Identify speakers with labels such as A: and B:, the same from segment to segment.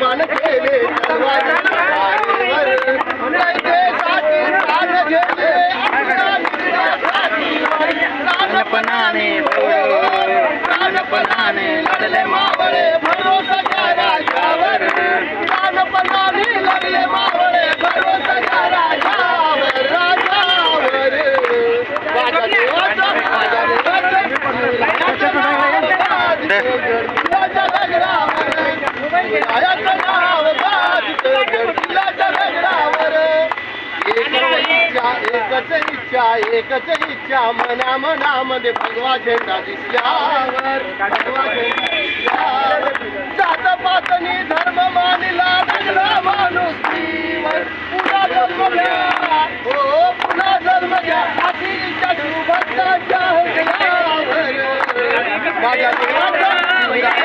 A: भा रानानी भोसा राजा राजा एकच इच्छा एकच इच्छा मना मनामध्ये भगवा झेंडा दिसल्यावर भगवा झेंडा दिसल्यावर जात पातनी धर्म मानिला लागला माणूस पुन्हा जन्म घ्या हो पुन्हा जन्म घ्या अशी इच्छा शिवभक्ताच्या माझ्या देवाचा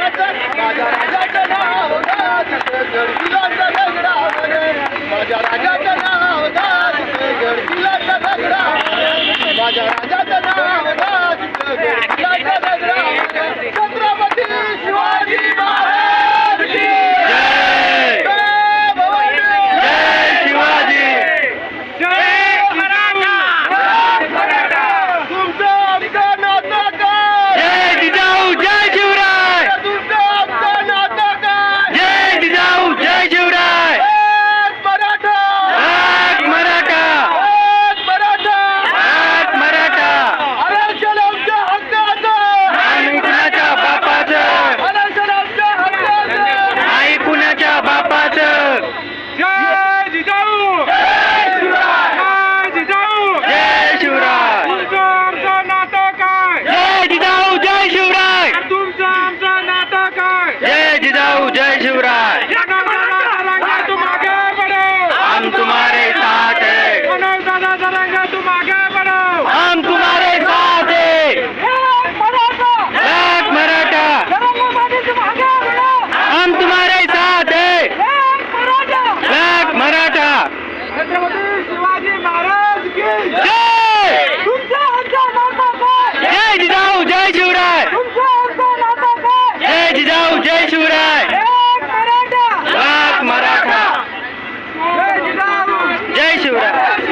B: जय शिवराय.
A: मराठा.
B: जय शिवराय.